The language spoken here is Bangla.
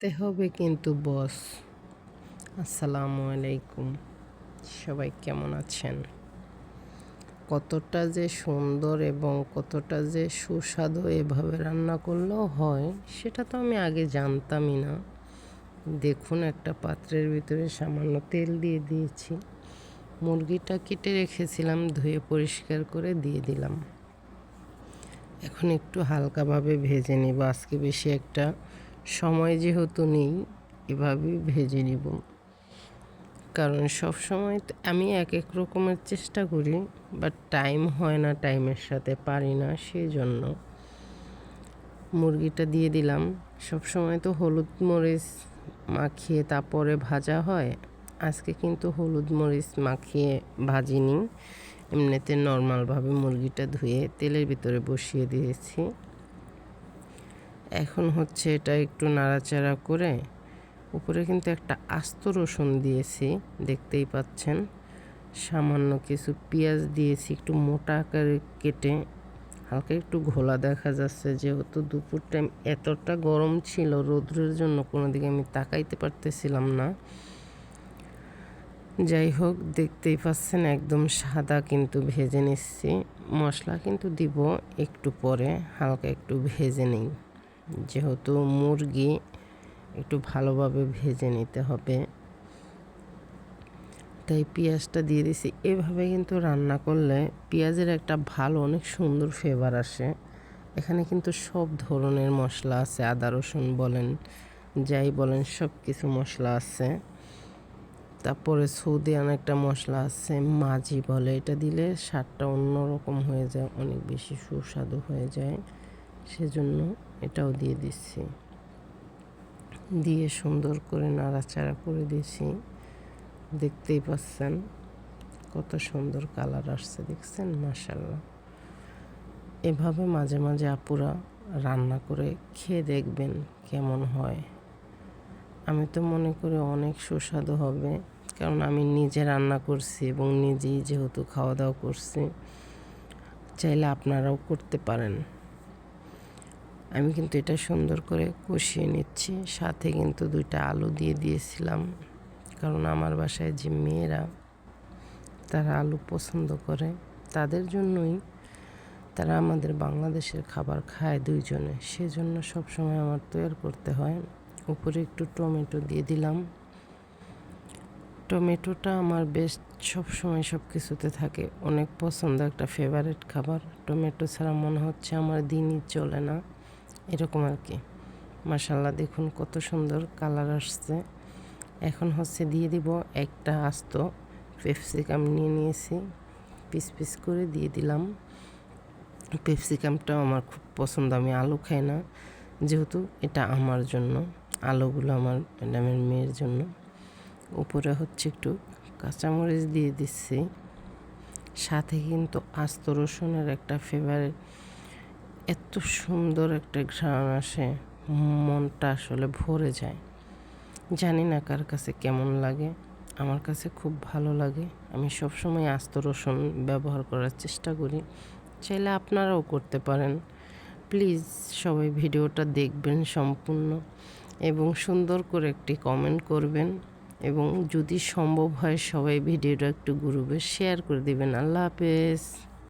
আনতে হবে কিন্তু, বস। আসসালামু আলাইকুম। সবাই কেমন আছেন? কতটা যে সুন্দর এবং কতটা যে সুস্বাদু এভাবে রান্না করলেও হয়, সেটা তো আমি আগে জানতামই না। দেখুন, একটা পাত্রের ভিতরে সামান্য তেল দিয়ে দিয়েছি। মুরগিটা কেটে রেখেছিলাম, ধুয়ে পরিষ্কার করে দিয়ে দিলাম। এখন একটু হালকাভাবে ভেজে নিব। আজকে বেশি একটা সময় যেহেতু নেই এভাবেই ভেজে নিব। কারণ সব সময় আমি এক এক রকমের চেষ্টা করি বাট টাইম হয় না টাইমের সাথে পারি না সেই জন্য মুরগিটা দিয়ে দিলাম। সব সময় তো হলুদ মরিচ মাখিয়ে তারপরে ভাজা হয়। আজকে কিন্তু হলুদ মরিচ মাখিয়ে ভাজিনি। এমনিতে নর্মালভাবে মুরগিটা ধুয়ে তেলের ভিতরে বসিয়ে দিয়েছি। এখন হচ্ছে এটা একটু নাড়াচাড়া করে উপরে কিন্তু একটা আস্ত রসুন দিয়েছি, দেখতেই পাচ্ছেন। সামান্য কিছু পেঁয়াজ দিয়েছি, একটু মোটা আকারে কেটে হালকা একটু ঘোলা দেখা যাচ্ছে, যেহেতু দুপুর টাইম এতটা গরম ছিল, রৌদ্রের জন্য কোনো দিকে আমি তাকাইতে পারতেছিলাম না। যাই হোক, দেখতেই পাচ্ছেন একদম সাদা কিন্তু ভেজে নিচ্ছি। মশলা কিন্তু দিব একটু পরে, হালকা একটু ভেজে নিই। যেহেতু মুরগি একটু ভালোভাবে ভেজে নিতে হবে। তাই পেঁয়াজটা দিয়ে দিছি। এভাবে কিন্তু রান্না করলে পেঁয়াজের একটা ভালো, অনেক সুন্দর ফ্লেভার আসে। এখানে কিন্তু সব ধরনের মশলা আছে, আদা, রসুন বলেন, যাই বলেন সব কিছু মশলা আছে। তারপরে সৌদিয়ান একটা মশলা আছে, মাঝি বলে। এটা দিলে স্বাদটা অন্যরকম হয়ে যায়, অনেক বেশি সুস্বাদু হয়ে যায়। সেজন্য এটাও দিয়ে দিচ্ছি। দিয়ে সুন্দর করে নাড়াচাড়া করে দিয়েছি। দেখতেই পাচ্ছেন কত সুন্দর কালার আসছে, দেখছেন? মাসাল্লাহ এভাবে মাঝে মাঝে আপুরা রান্না করে খেয়ে দেখবেন কেমন হয়। আমি তো মনে করি অনেক সুস্বাদু হবে, কারণ আমি নিজে রান্না করছি এবং নিজেই যেহেতু খাওয়া দাওয়া করছি, চাইলে আপনারাও করতে পারেন। আমি কিন্তু এটা সুন্দর করে কষিয়ে নিচ্ছি। সাথে কিন্তু দুইটা আলু দিয়ে দিয়েছিলাম। কারণ আমার বাসায় যে মেয়েরা, তারা আলু পছন্দ করে, তাদের জন্যই তারা আমাদের বাংলাদেশের খাবার খায় দুইজনে। সেজন্য সবসময় আমার তৈরি করতে হয়। উপরে একটু টমেটো দিয়ে দিলাম। টমেটোটা আমার বেশ সব সময় সব কিছুতে থাকে। অনেক পছন্দ একটা ফেভারেট খাবার। টমেটো ছাড়া মনে হচ্ছে আমার দিনই চলে না। এরকম আর কি। মাসাল্লাহ দেখুন কত সুন্দর কালার আসছে। এখন হচ্ছে দিয়ে দিব একটা আস্ত পেপসিকাম নিয়ে নিয়েছি। পিস পিস করে দিয়ে দিলাম। পেপসিকামটাও আমার খুব পছন্দ, আমি আলু খাই না। যেহেতু এটা আমার জন্য, আলুগুলো আমার ম্যাডামের মেয়ের জন্য। উপরে হচ্ছে একটু কাঁচামরিচ দিয়ে দিচ্ছি। সাথে কিন্তু আস্ত রসুনের একটা ফেভারিট এত সুন্দর একটা ঘ্রাণ আসে, মনটা আসলে ভরে যায়। জানি না কার কাছে কেমন লাগে, আমার কাছে খুব ভালো লাগে। আমি সবসময় আস্ত রসুন ব্যবহার করার চেষ্টা করি, চাইলে আপনারাও করতে পারেন। প্লিজ সবাই ভিডিওটা দেখবেন সম্পূর্ণ এবং সুন্দর করে একটি কমেন্ট করবেন এবং যদি সম্ভব হয় সবাই ভিডিওটা একটু গ্রুপে শেয়ার করে দেবেন। আল্লাহ হাফেজ।